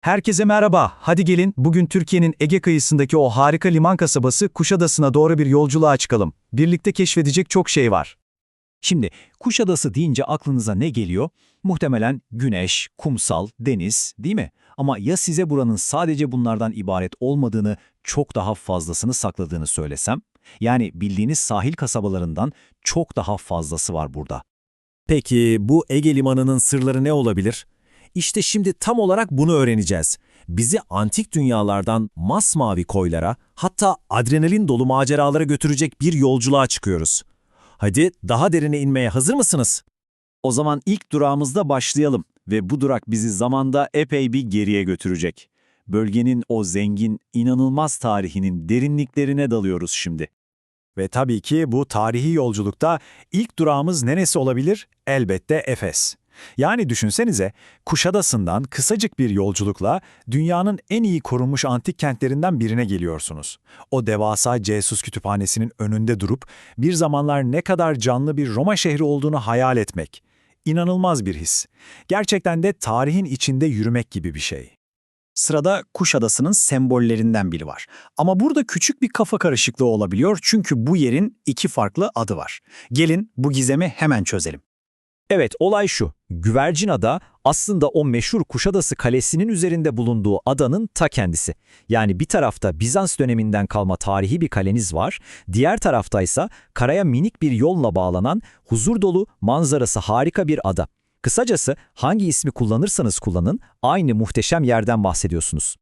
Herkese merhaba. Hadi gelin bugün Türkiye'nin Ege kıyısındaki o harika liman kasabası Kuşadası'na doğru bir yolculuğa çıkalım. Birlikte keşfedecek çok şey var. Şimdi Kuşadası deyince aklınıza ne geliyor? Muhtemelen güneş, kumsal, deniz değil mi? Ama ya size buranın sadece bunlardan ibaret olmadığını, çok daha fazlasını sakladığını söylesem? Yani bildiğiniz sahil kasabalarından çok daha fazlası var burada. Peki bu Ege Limanı'nın sırları ne olabilir? İşte şimdi tam olarak bunu öğreneceğiz. Bizi antik dünyalardan masmavi koylara, hatta adrenalin dolu maceralara götürecek bir yolculuğa çıkıyoruz. Hadi daha derine inmeye hazır mısınız? O zaman ilk durağımızda başlayalım ve bu durak bizi zamanda epey bir geriye götürecek. Bölgenin o zengin, inanılmaz tarihinin derinliklerine dalıyoruz şimdi. Ve tabii ki bu tarihi yolculukta ilk durağımız neresi olabilir? Elbette Efes. Yani düşünsenize, Kuşadası'ndan kısacık bir yolculukla dünyanın en iyi korunmuş antik kentlerinden birine geliyorsunuz. O devasa Cesus Kütüphanesi'nin önünde durup bir zamanlar ne kadar canlı bir Roma şehri olduğunu hayal etmek. İnanılmaz bir his. Gerçekten de tarihin içinde yürümek gibi bir şey. Sırada Kuşadası'nın sembollerinden biri var. Ama burada küçük bir kafa karışıklığı olabiliyor çünkü bu yerin iki farklı adı var. Gelin bu gizemi hemen çözelim. Evet, olay şu. Güvercin Ada aslında o meşhur Kuşadası Kalesi'nin üzerinde bulunduğu adanın ta kendisi. Yani bir tarafta Bizans döneminden kalma tarihi bir kaleniz var, diğer taraftaysa karaya minik bir yolla bağlanan huzur dolu, manzarası harika bir ada. Kısacası hangi ismi kullanırsanız kullanın aynı muhteşem yerden bahsediyorsunuz.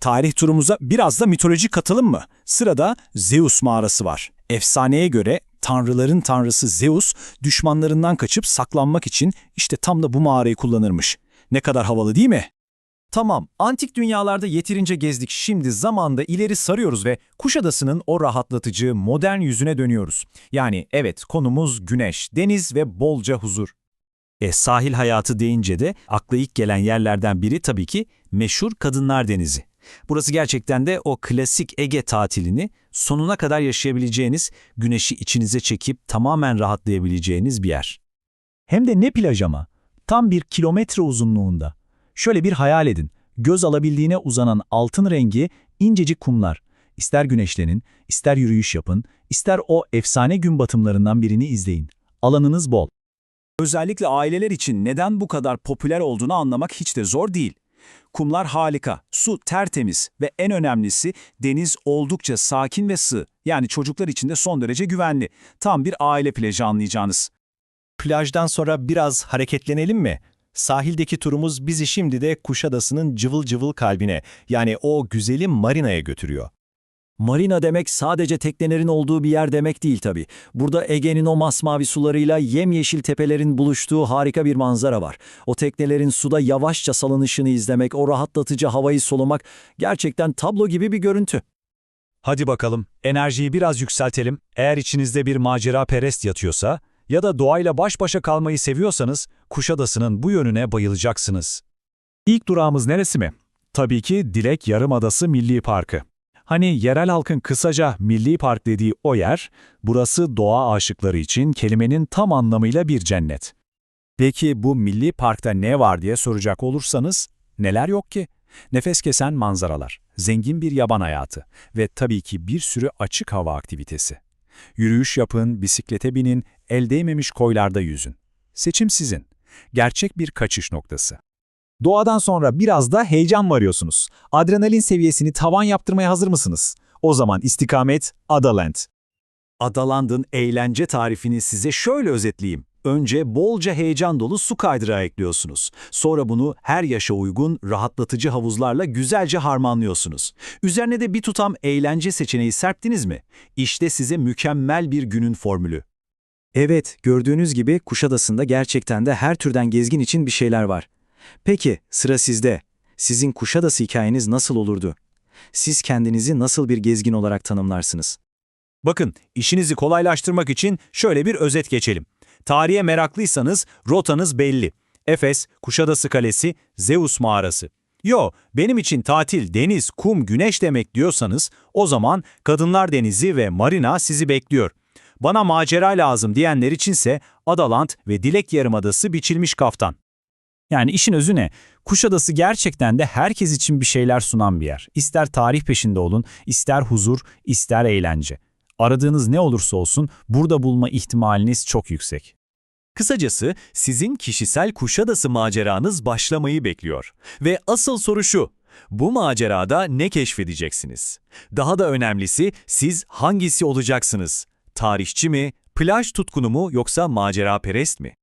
Tarih turumuza biraz da mitoloji katalım mı? Sırada Zeus mağarası var. Efsaneye göre tanrıların tanrısı Zeus düşmanlarından kaçıp saklanmak için işte tam da bu mağarayı kullanırmış. Ne kadar havalı değil mi? Tamam, antik dünyalarda yeterince gezdik. Şimdi zamanda ileri sarıyoruz ve Kuşadası'nın o rahatlatıcı, modern yüzüne dönüyoruz. Yani evet, konumuz güneş, deniz ve bolca huzur. E sahil hayatı deyince de akla ilk gelen yerlerden biri tabii ki meşhur Kadınlar Denizi. Burası gerçekten de o klasik Ege tatilini sonuna kadar yaşayabileceğiniz, güneşi içinize çekip tamamen rahatlayabileceğiniz bir yer. Hem de ne plaj ama. Tam bir kilometre uzunluğunda. Şöyle bir hayal edin. Göz alabildiğine uzanan altın rengi incecik kumlar. İster güneşlenin, ister yürüyüş yapın, ister o efsane gün batımlarından birini izleyin. Alanınız bol. Özellikle aileler için neden bu kadar popüler olduğunu anlamak hiç de zor değil. Kumlar harika, su tertemiz ve en önemlisi deniz oldukça sakin ve sığ. Yani çocuklar için de son derece güvenli. Tam bir aile plajı anlayacağınız. Plajdan sonra biraz hareketlenelim mi? Sahildeki turumuz bizi şimdi de Kuşadası'nın cıvıl cıvıl kalbine, yani o güzelim marinaya götürüyor. Marina demek sadece teknelerin olduğu bir yer demek değil tabii. Burada Ege'nin o masmavi sularıyla yemyeşil tepelerin buluştuğu harika bir manzara var. O teknelerin suda yavaşça salınışını izlemek, o rahatlatıcı havayı solumak gerçekten tablo gibi bir görüntü. Hadi bakalım, enerjiyi biraz yükseltelim. Eğer içinizde bir macera perest yatıyorsa ya da doğayla baş başa kalmayı seviyorsanız Kuşadası'nın bu yönüne bayılacaksınız. İlk durağımız neresi mi? Tabii ki Dilek Yarımadası Milli Parkı. Hani yerel halkın kısaca Milli Park dediği o yer, burası doğa aşıkları için kelimenin tam anlamıyla bir cennet. Peki bu Milli Park'ta ne var diye soracak olursanız, neler yok ki? Nefes kesen manzaralar, zengin bir yaban hayatı ve tabii ki bir sürü açık hava aktivitesi. Yürüyüş yapın, bisiklete binin, el değmemiş koylarda yüzün. Seçim sizin. Gerçek bir kaçış noktası. Doğadan sonra biraz da heyecan mı arıyorsunuz? Adrenalin seviyesini tavan yaptırmaya hazır mısınız? O zaman istikamet Adaland. Adaland'ın eğlence tarifini size şöyle özetleyeyim. Önce bolca heyecan dolu su kaydırağı ekliyorsunuz. Sonra bunu her yaşa uygun rahatlatıcı havuzlarla güzelce harmanlıyorsunuz. Üzerine de bir tutam eğlence seçeneği serptiniz mi? İşte size mükemmel bir günün formülü. Evet, gördüğünüz gibi Kuşadası'nda gerçekten de her türden gezgin için bir şeyler var. Peki, sıra sizde. Sizin Kuşadası hikayeniz nasıl olurdu? Siz kendinizi nasıl bir gezgin olarak tanımlarsınız? Bakın, işinizi kolaylaştırmak için şöyle bir özet geçelim. Tarihe meraklıysanız rotanız belli. Efes, Kuşadası Kalesi, Zeus Mağarası. Yo, benim için tatil, deniz, kum, güneş demek diyorsanız o zaman Kadınlar Denizi ve Marina sizi bekliyor. Bana macera lazım diyenler içinse Adaland ve Dilek Yarımadası biçilmiş kaftan. Yani işin özü ne? Kuşadası gerçekten de herkes için bir şeyler sunan bir yer. İster tarih peşinde olun, ister huzur, ister eğlence. Aradığınız ne olursa olsun burada bulma ihtimaliniz çok yüksek. Kısacası sizin kişisel Kuşadası maceranız başlamayı bekliyor. Ve asıl soru şu, bu macerada ne keşfedeceksiniz? Daha da önemlisi siz hangisi olacaksınız? Tarihçi mi, plaj tutkunu mu yoksa macera perest mi?